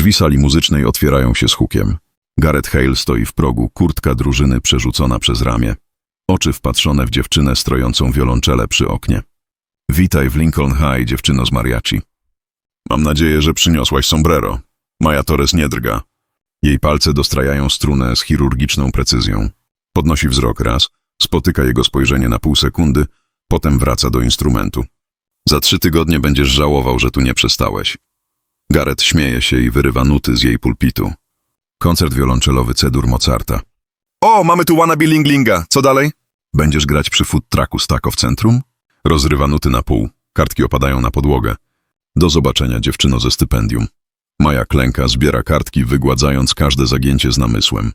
Drzwi sali muzycznej otwierają się z hukiem. Gareth Hale stoi w progu, kurtka drużyny przerzucona przez ramię. Oczy wpatrzone w dziewczynę strojącą wiolonczelę przy oknie. Witaj w Lincoln High, dziewczyno z mariachi. Mam nadzieję, że przyniosłaś sombrero. Maja Torres nie drga. Jej palce dostrajają strunę z chirurgiczną precyzją. Podnosi wzrok raz, spotyka jego spojrzenie na pół sekundy, potem wraca do instrumentu. Za trzy tygodnie będziesz żałował, że tu nie przestałeś. Gareth śmieje się i wyrywa nuty z jej pulpitu. Koncert wiolonczelowy Cedur Mozarta. O, mamy tu wannabe Linglinga. Co dalej? Będziesz grać przy food trucku Stako w centrum? Rozrywa nuty na pół. Kartki opadają na podłogę. Do zobaczenia, dziewczyno ze stypendium. Maja klęka, zbiera kartki, wygładzając każde zagięcie z namysłem.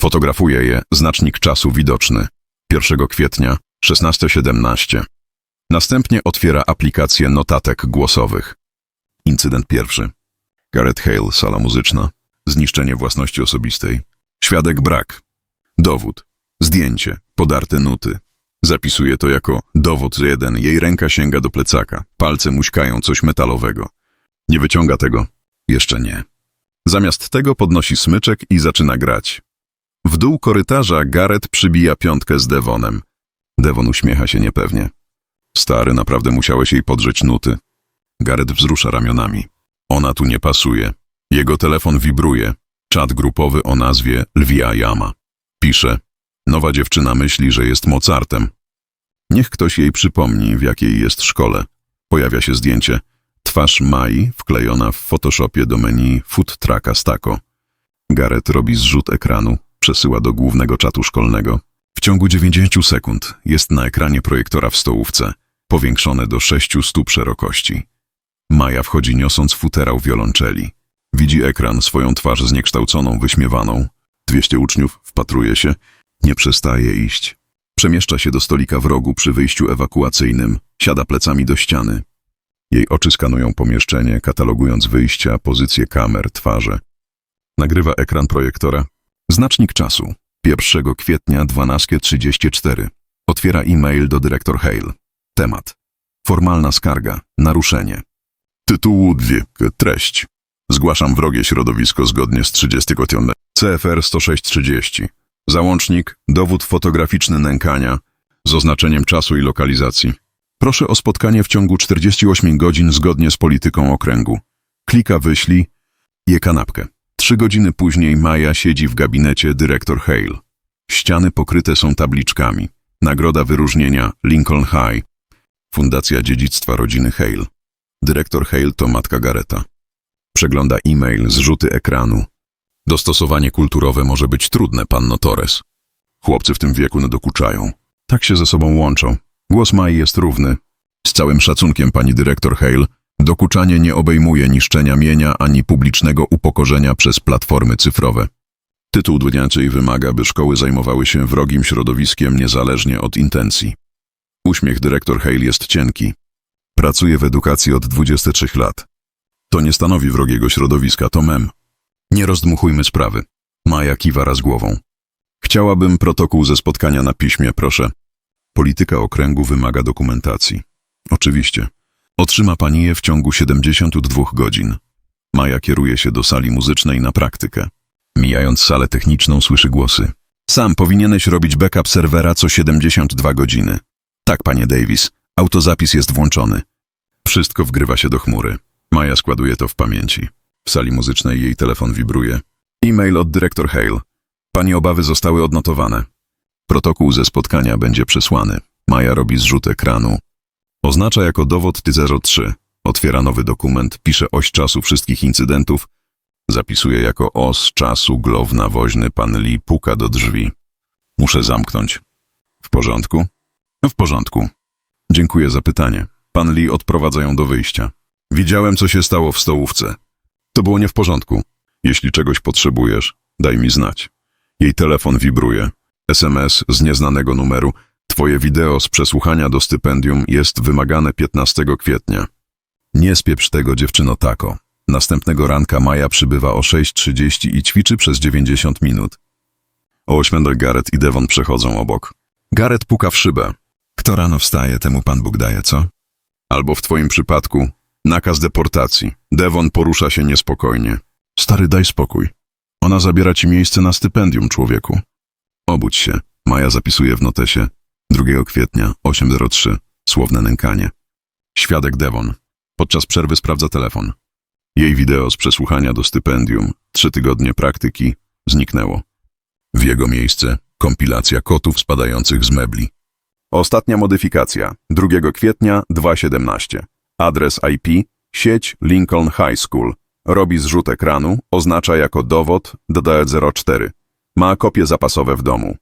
Fotografuje je, znacznik czasu widoczny. 1 kwietnia, 16.17. Następnie otwiera aplikację notatek głosowych. Incydent pierwszy. Gareth Hale, sala muzyczna. Zniszczenie własności osobistej. Świadek brak. Dowód. Zdjęcie. Podarte nuty. Zapisuje to jako dowód jeden. Jej ręka sięga do plecaka. Palce muśkają coś metalowego. Nie wyciąga tego. Jeszcze nie. Zamiast tego podnosi smyczek i zaczyna grać. W dół korytarza Gareth przybija piątkę z Devonem. Devon uśmiecha się niepewnie. Stary, naprawdę musiałeś jej podrzeć nuty. Gareth wzrusza ramionami. Ona tu nie pasuje. Jego telefon wibruje. Czat grupowy o nazwie Lwia Jama. Pisze. Nowa dziewczyna myśli, że jest Mozartem. Niech ktoś jej przypomni, w jakiej jest szkole. Pojawia się zdjęcie. Twarz Mai wklejona w Photoshopie do menu Food Trucka Stako. Gareth robi zrzut ekranu, przesyła do głównego czatu szkolnego. W ciągu 90 sekund jest na ekranie projektora w stołówce, powiększone do 6 stóp szerokości. Maja wchodzi niosąc futerał wiolonczeli. Widzi ekran, swoją twarz zniekształconą, wyśmiewaną. 200 uczniów wpatruje się, nie przestaje iść. Przemieszcza się do stolika w rogu przy wyjściu ewakuacyjnym, siada plecami do ściany. Jej oczy skanują pomieszczenie, katalogując wyjścia, pozycje kamer, twarze. Nagrywa ekran projektora. Znacznik czasu. 1 kwietnia 12.34. Otwiera e-mail do dyrektor Hale. Temat. Formalna skarga. Naruszenie. Tytułu 2. Treść. Zgłaszam wrogie środowisko zgodnie z 30 kotionne. CFR 10630. Załącznik. Dowód fotograficzny nękania z oznaczeniem czasu i lokalizacji. Proszę o spotkanie w ciągu 48 godzin zgodnie z polityką okręgu. Klika wyślij. Je kanapkę. Trzy godziny później Maja siedzi w gabinecie dyrektor Hale. Ściany pokryte są tabliczkami. Nagroda wyróżnienia Lincoln High. Fundacja Dziedzictwa Rodziny Hale. Dyrektor Hale to matka Gareta. Przegląda e-mail, zrzuty ekranu. Dostosowanie kulturowe może być trudne, panno Torres. Chłopcy w tym wieku nadokuczają. Tak się ze sobą łączą. Głos Mai jest równy. Z całym szacunkiem, pani dyrektor Hale, dokuczanie nie obejmuje niszczenia mienia ani publicznego upokorzenia przez platformy cyfrowe. Tytuł dwudziaczej wymaga, by szkoły zajmowały się wrogim środowiskiem niezależnie od intencji. Uśmiech dyrektor Hale jest cienki. Pracuje w edukacji od 23 lat. To nie stanowi wrogiego środowiska, to mem. Nie rozdmuchujmy sprawy. Maja kiwa raz głową. Chciałabym protokół ze spotkania na piśmie, proszę. Polityka okręgu wymaga dokumentacji. Oczywiście. Otrzyma pani je w ciągu 72 godzin. Maja kieruje się do sali muzycznej na praktykę. Mijając salę techniczną słyszy głosy. Sam powinieneś robić backup serwera co 72 godziny. Tak, panie Davis. Autozapis jest włączony. Wszystko wgrywa się do chmury. Maja składuje to w pamięci. W sali muzycznej jej telefon wibruje. E-mail od dyrektor Hale. Pani obawy zostały odnotowane. Protokół ze spotkania będzie przesłany. Maja robi zrzut ekranu. Oznacza jako dowód T03. Otwiera nowy dokument, pisze oś czasu wszystkich incydentów. Zapisuje jako os czasu glowna woźny pan Lee puka do drzwi. Muszę zamknąć. W porządku? W porządku. Dziękuję za pytanie. Pan Lee odprowadza ją do wyjścia. Widziałem, co się stało w stołówce. To było nie w porządku. Jeśli czegoś potrzebujesz, daj mi znać. Jej telefon wibruje. SMS z nieznanego numeru. Twoje wideo z przesłuchania do stypendium jest wymagane 15 kwietnia. Nie spieprz tego, dziewczyno tako. Następnego ranka Maja przybywa o 6.30 i ćwiczy przez 90 minut. O 8 Gareth i Devon przechodzą obok. Gareth puka w szybę. Kto rano wstaje, temu Pan Bóg daje, co? Albo w twoim przypadku nakaz deportacji. Devon porusza się niespokojnie. Stary, daj spokój. Ona zabiera ci miejsce na stypendium, człowieku. Obudź się. Maja zapisuje w notesie 2 kwietnia 803. Słowne nękanie. Świadek Devon. Podczas przerwy sprawdza telefon. Jej wideo z przesłuchania do stypendium, trzy tygodnie praktyki, zniknęło. W jego miejsce kompilacja kotów spadających z mebli. Ostatnia modyfikacja 2 kwietnia 2.17. Adres IP sieć Lincoln High School. Robi zrzut ekranu, oznacza jako dowód DD04. Ma kopie zapasowe w domu.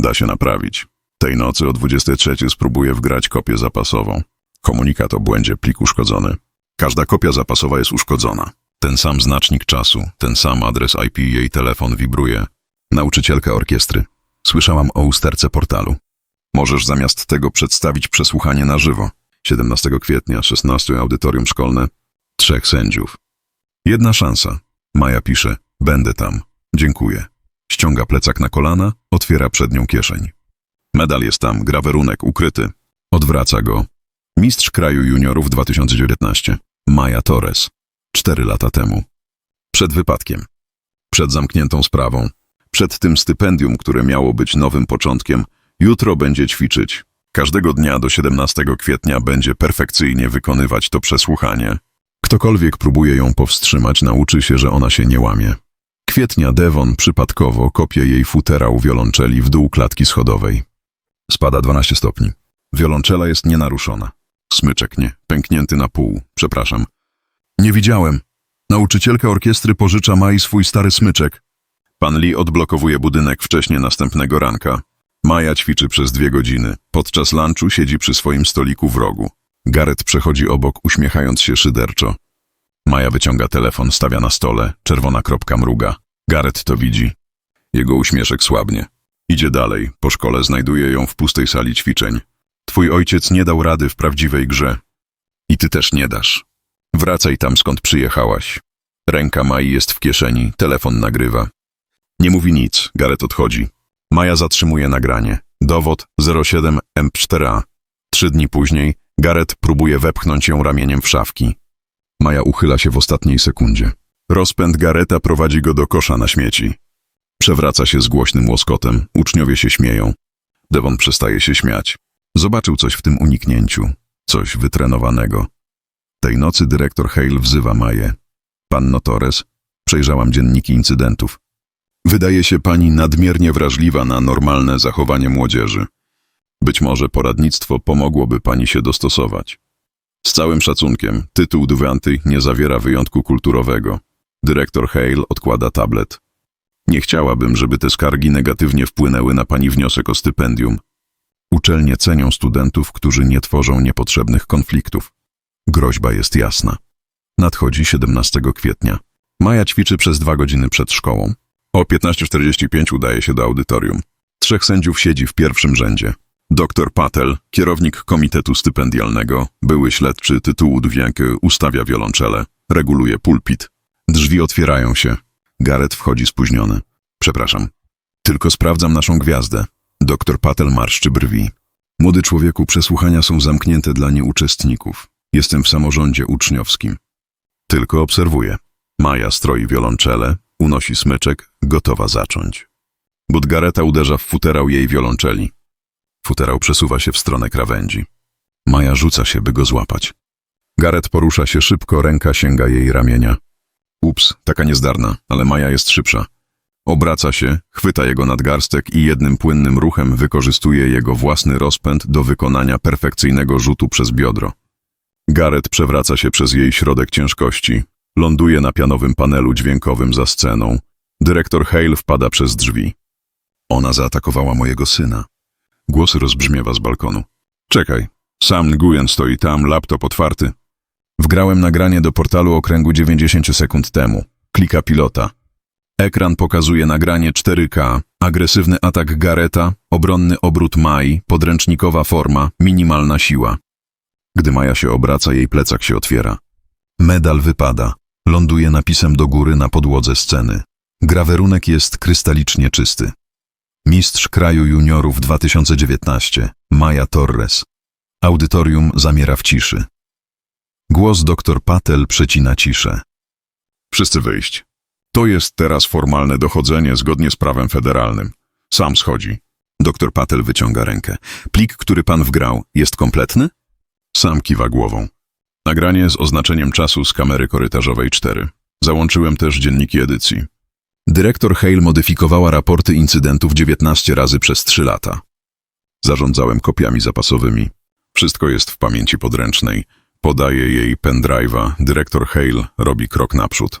Da się naprawić. Tej nocy o 23 spróbuję wgrać kopię zapasową. Komunikat o błędzie plik uszkodzony. Każda kopia zapasowa jest uszkodzona. Ten sam znacznik czasu, ten sam adres IP jej telefon wibruje. Nauczycielka orkiestry. Słyszałam o usterce portalu. Możesz zamiast tego przedstawić przesłuchanie na żywo. 17 kwietnia, 16 audytorium szkolne. Trzech sędziów. Jedna szansa. Maja pisze, będę tam. Dziękuję. Ściąga plecak na kolana, otwiera przednią kieszeń. Medal jest tam, grawerunek ukryty. Odwraca go. Mistrz kraju juniorów 2019. Maja Torres. Cztery lata temu. Przed wypadkiem. Przed zamkniętą sprawą. Przed tym stypendium, które miało być nowym początkiem, jutro będzie ćwiczyć. Każdego dnia do 17 kwietnia będzie perfekcyjnie wykonywać to przesłuchanie. Ktokolwiek próbuje ją powstrzymać, nauczy się, że ona się nie łamie. Kwietnia Devon przypadkowo kopie jej futerał wiolonczeli w dół klatki schodowej. Spada 12 stopni. Wiolonczela jest nienaruszona. Smyczek nie, pęknięty na pół, przepraszam. Nie widziałem. Nauczycielka orkiestry pożycza Mai swój stary smyczek. Pan Lee odblokowuje budynek wcześnie następnego ranka. Maja ćwiczy przez dwie godziny. Podczas lunchu siedzi przy swoim stoliku w rogu. Gareth przechodzi obok, uśmiechając się szyderczo. Maja wyciąga telefon, stawia na stole, czerwona kropka mruga. Gareth to widzi. Jego uśmieszek słabnie. Idzie dalej, po szkole znajduje ją w pustej sali ćwiczeń. Twój ojciec nie dał rady w prawdziwej grze. I ty też nie dasz. Wracaj tam, skąd przyjechałaś. Ręka Mai jest w kieszeni, telefon nagrywa. Nie mówi nic, Gareth odchodzi. Maja zatrzymuje nagranie. Dowód 07 M4A. Trzy dni później Gareth próbuje wepchnąć ją ramieniem w szafki. Maja uchyla się w ostatniej sekundzie. Rozpęd Gareta prowadzi go do kosza na śmieci. Przewraca się z głośnym łoskotem, uczniowie się śmieją. Devon przestaje się śmiać. Zobaczył coś w tym uniknięciu, coś wytrenowanego. Tej nocy dyrektor Hale wzywa Maję. Panno Torres, przejrzałam dzienniki incydentów. Wydaje się pani nadmiernie wrażliwa na normalne zachowanie młodzieży. Być może poradnictwo pomogłoby pani się dostosować. Z całym szacunkiem, tytuł Duvanty nie zawiera wyjątku kulturowego. Dyrektor Hale odkłada tablet. Nie chciałabym, żeby te skargi negatywnie wpłynęły na pani wniosek o stypendium. Uczelnie cenią studentów, którzy nie tworzą niepotrzebnych konfliktów. Groźba jest jasna. Nadchodzi 17 kwietnia. Maja ćwiczy przez dwa godziny przed szkołą. O 15.45 udaje się do audytorium. Trzech sędziów siedzi w pierwszym rzędzie. Doktor Patel, kierownik komitetu stypendialnego, były śledczy tytułu Dwiankę, ustawia wiolonczele, reguluje pulpit. Drzwi otwierają się. Gareth wchodzi spóźniony. Przepraszam. Tylko sprawdzam naszą gwiazdę. Doktor Patel marszczy brwi. Młody człowieku, przesłuchania są zamknięte dla nieuczestników. Jestem w samorządzie uczniowskim. Tylko obserwuję. Maja stroi wiolonczele, unosi smyczek, gotowa zacząć. Budgareta uderza w futerał jej wiolonczeli. Futerał przesuwa się w stronę krawędzi. Maja rzuca się, by go złapać. Garet porusza się szybko, ręka sięga jej ramienia. Ups, taka niezdarna, ale Maja jest szybsza. Obraca się, chwyta jego nadgarstek i jednym płynnym ruchem wykorzystuje jego własny rozpęd do wykonania perfekcyjnego rzutu przez biodro. Gareth przewraca się przez jej środek ciężkości, ląduje na pianowym panelu dźwiękowym za sceną. Dyrektor Hale wpada przez drzwi. Ona zaatakowała mojego syna. Głos rozbrzmiewa z balkonu. Czekaj, sam Nguyen stoi tam, laptop otwarty. Wgrałem nagranie do portalu okręgu 90 sekund temu. Klika pilota. Ekran pokazuje nagranie 4K, agresywny atak Gareta, obronny obrót Mai, podręcznikowa forma, minimalna siła. Gdy Maja się obraca, jej plecak się otwiera. Medal wypada. Ląduje napisem do góry na podłodze sceny. Grawerunek jest krystalicznie czysty. Mistrz kraju juniorów 2019, Maja Torres. Audytorium zamiera w ciszy. Głos doktor Patel przecina ciszę. Wszyscy wyjść. To jest teraz formalne dochodzenie zgodnie z prawem federalnym. Sam schodzi. Doktor Patel wyciąga rękę. Plik, który pan wgrał, jest kompletny? Sam kiwa głową. Nagranie z oznaczeniem czasu z kamery korytarzowej 4. Załączyłem też dzienniki edycji. Dyrektor Hale modyfikowała raporty incydentów 19 razy przez 3 lata. Zarządzałem kopiami zapasowymi. Wszystko jest w pamięci podręcznej. Podaje jej pendrive'a. Dyrektor Hale robi krok naprzód.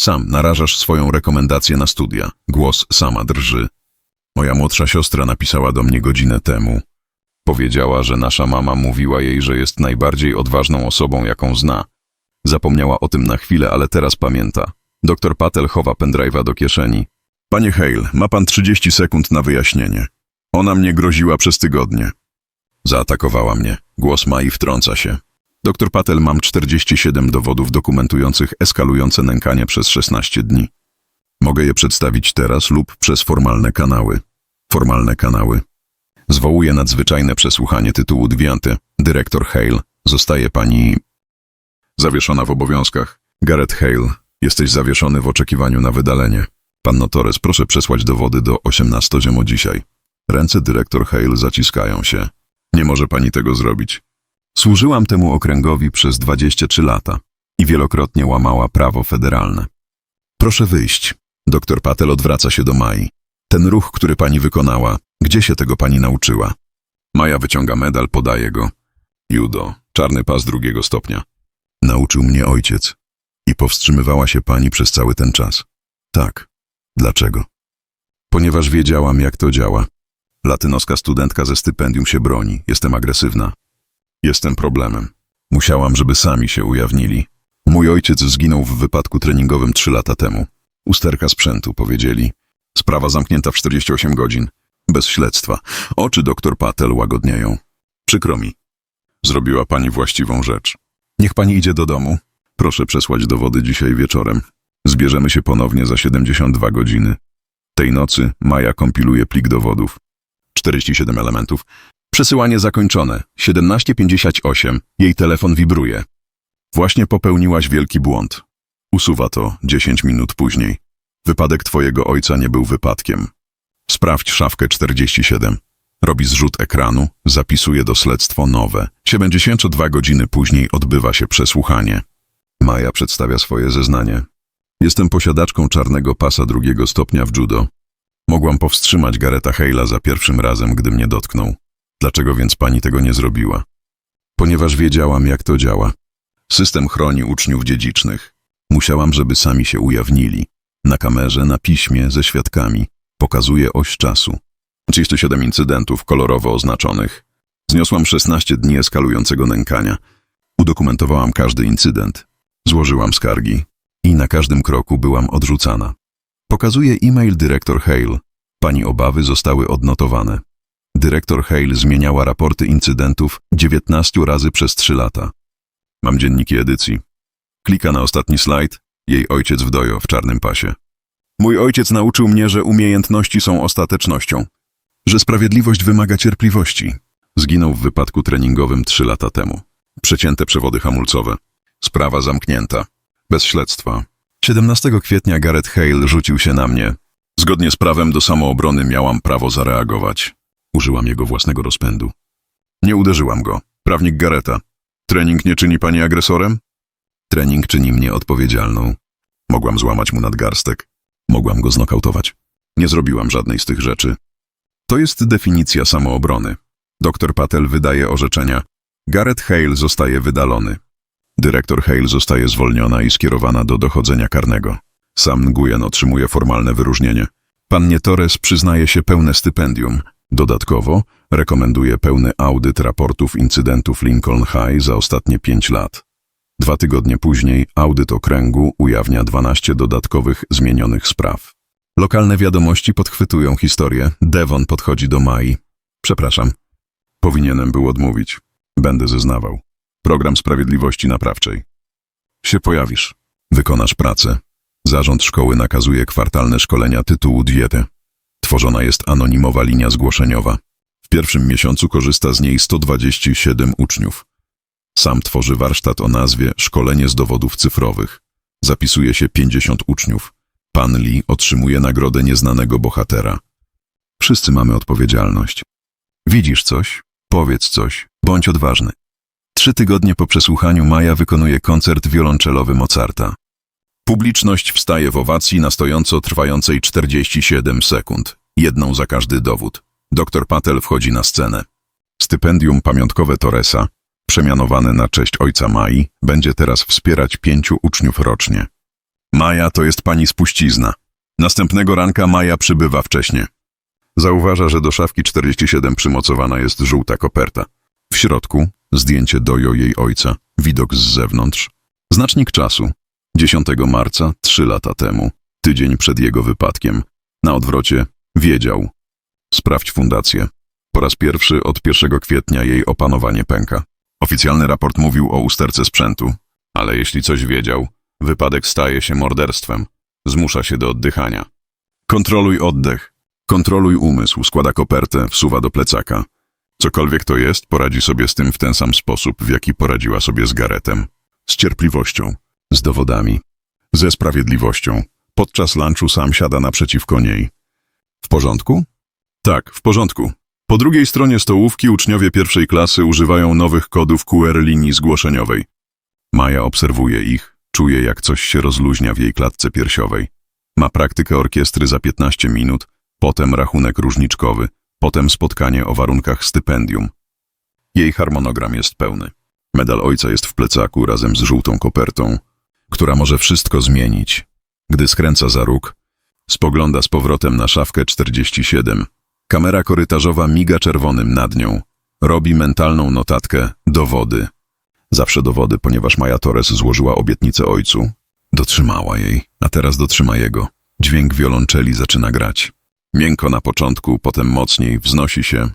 Sam narażasz swoją rekomendację na studia. Głos sama drży. Moja młodsza siostra napisała do mnie godzinę temu. Powiedziała, że nasza mama mówiła jej, że jest najbardziej odważną osobą, jaką zna. Zapomniała o tym na chwilę, ale teraz pamięta. Doktor Patel chowa pendrive'a do kieszeni. Panie Hale, ma pan 30 sekund na wyjaśnienie. Ona mnie groziła przez tygodnie. Zaatakowała mnie. Głos Mai wtrąca się. Doktor Patel, mam 47 dowodów dokumentujących eskalujące nękanie przez 16 dni. Mogę je przedstawić teraz lub przez formalne kanały. Formalne kanały. Zwołuję nadzwyczajne przesłuchanie tytułu Dwianty. Dyrektor Hale. Zostaje pani... Zawieszona w obowiązkach. Gareth Hale. Jesteś zawieszony w oczekiwaniu na wydalenie. Panno Torres, proszę przesłać dowody do 18 ziomo dzisiaj. Ręce dyrektor Hale zaciskają się. Nie może pani tego zrobić. Służyłam temu okręgowi przez 23 lata i wielokrotnie łamała prawo federalne. Proszę wyjść. Doktor Patel odwraca się do Mai. Ten ruch, który pani wykonała, gdzie się tego pani nauczyła? Maja wyciąga medal, podaje go. Judo, czarny pas drugiego stopnia. Nauczył mnie ojciec. I powstrzymywała się pani przez cały ten czas. Tak. Dlaczego? Ponieważ wiedziałam, jak to działa. Latynoska studentka ze stypendium się broni. Jestem agresywna. Jestem problemem. Musiałam, żeby sami się ujawnili. Mój ojciec zginął w wypadku treningowym trzy lata temu. Usterka sprzętu, powiedzieli. Sprawa zamknięta w 48 godzin. Bez śledztwa. Oczy doktor Patel łagodnieją. Przykro mi. Zrobiła pani właściwą rzecz. Niech pani idzie do domu. Proszę przesłać dowody dzisiaj wieczorem. Zbierzemy się ponownie za 72 godziny. Tej nocy Maja kompiluje plik dowodów. 47 elementów. Przesyłanie zakończone. 17.58. Jej telefon wibruje. Właśnie popełniłaś wielki błąd. Usuwa to 10 minut później. Wypadek twojego ojca nie był wypadkiem. Sprawdź szafkę 47. Robi zrzut ekranu, zapisuje do śledztwo nowe. 72 godziny później odbywa się przesłuchanie. Maja przedstawia swoje zeznanie. Jestem posiadaczką czarnego pasa drugiego stopnia w judo. Mogłam powstrzymać Gareta Hale'a za pierwszym razem, gdy mnie dotknął. Dlaczego więc pani tego nie zrobiła? Ponieważ wiedziałam, jak to działa. System chroni uczniów dziedzicznych. Musiałam, żeby sami się ujawnili. Na kamerze, na piśmie, ze świadkami. Pokazuje oś czasu. 37 incydentów kolorowo oznaczonych. Zniosłam 16 dni eskalującego nękania. Udokumentowałam każdy incydent. Złożyłam skargi. I na każdym kroku byłam odrzucana. Pokazuje e-mail dyrektor Hale. Pani obawy zostały odnotowane. Dyrektor Hale zmieniała raporty incydentów 19 razy przez 3 lata. Mam dzienniki edycji. Klika na ostatni slajd. Jej ojciec w dojo w czarnym pasie. Mój ojciec nauczył mnie, że umiejętności są ostatecznością. Że sprawiedliwość wymaga cierpliwości. Zginął w wypadku treningowym trzy lata temu. Przecięte przewody hamulcowe. Sprawa zamknięta. Bez śledztwa. 17 kwietnia Gareth Hale rzucił się na mnie. Zgodnie z prawem do samoobrony miałam prawo zareagować. Użyłam jego własnego rozpędu. Nie uderzyłam go. Prawnik Gareta. Trening nie czyni pani agresorem? Trening czyni mnie odpowiedzialną. Mogłam złamać mu nadgarstek. Mogłam go znokautować. Nie zrobiłam żadnej z tych rzeczy. To jest definicja samoobrony. Doktor Patel wydaje orzeczenia. Gareth Hale zostaje wydalony. Dyrektor Hale zostaje zwolniona i skierowana do dochodzenia karnego. Sam Nguyen otrzymuje formalne wyróżnienie. Pannie Torres przyznaje się pełne stypendium. Dodatkowo rekomenduje pełny audyt raportów incydentów Lincoln High za ostatnie pięć lat. Dwa tygodnie później audyt okręgu ujawnia 12 dodatkowych zmienionych spraw. Lokalne wiadomości podchwytują historię. Devon podchodzi do Mai. Przepraszam. Powinienem był odmówić. Będę zeznawał. Program Sprawiedliwości Naprawczej. Się pojawisz. Wykonasz pracę. Zarząd szkoły nakazuje kwartalne szkolenia tytułu diety. Tworzona jest anonimowa linia zgłoszeniowa. W pierwszym miesiącu korzysta z niej 127 uczniów. Sam tworzy warsztat o nazwie Szkolenie z dowodów cyfrowych. Zapisuje się 50 uczniów. Pan Lee otrzymuje nagrodę nieznanego bohatera. Wszyscy mamy odpowiedzialność. Widzisz coś? Powiedz coś. Bądź odważny. Trzy tygodnie po przesłuchaniu Maja wykonuje koncert wiolonczelowy Mozarta. Publiczność wstaje w owacji na stojąco trwającej 47 sekund. Jedną za każdy dowód. Doktor Patel wchodzi na scenę. Stypendium pamiątkowe Torresa, przemianowane na cześć ojca Mai, będzie teraz wspierać pięciu uczniów rocznie. Maja to jest pani spuścizna. Następnego ranka Maja przybywa wcześnie. Zauważa, że do szafki 47 przymocowana jest żółta koperta. W środku zdjęcie dojo jej ojca, widok z zewnątrz. Znacznik czasu. 10 marca, trzy lata temu, tydzień przed jego wypadkiem. Na odwrocie wiedział. Sprawdź fundację. Po raz pierwszy od 1 kwietnia jej opanowanie pęka. Oficjalny raport mówił o usterce sprzętu, ale jeśli coś wiedział, wypadek staje się morderstwem. Zmusza się do oddychania. Kontroluj oddech. Kontroluj umysł, składa kopertę, wsuwa do plecaka. Cokolwiek to jest, poradzi sobie z tym w ten sam sposób, w jaki poradziła sobie z Garetem. Z cierpliwością, z dowodami, ze sprawiedliwością. Podczas lunchu sam siada naprzeciwko niej. W porządku? Tak, w porządku. Po drugiej stronie stołówki uczniowie pierwszej klasy używają nowych kodów QR linii zgłoszeniowej. Maja obserwuje ich, czuje jak coś się rozluźnia w jej klatce piersiowej. Ma praktykę orkiestry za 15 minut, potem rachunek różniczkowy, potem spotkanie o warunkach stypendium. Jej harmonogram jest pełny. Medal ojca jest w plecaku razem z żółtą kopertą, która może wszystko zmienić. Gdy skręca za róg, spogląda z powrotem na szafkę 47. Kamera korytarzowa miga czerwonym nad nią. Robi mentalną notatkę dowody. Zawsze dowody, ponieważ Maja Torres złożyła obietnicę ojcu. Dotrzymała jej, a teraz dotrzyma jego. Dźwięk wiolonczeli zaczyna grać. Miękko na początku, potem mocniej, wznosi się,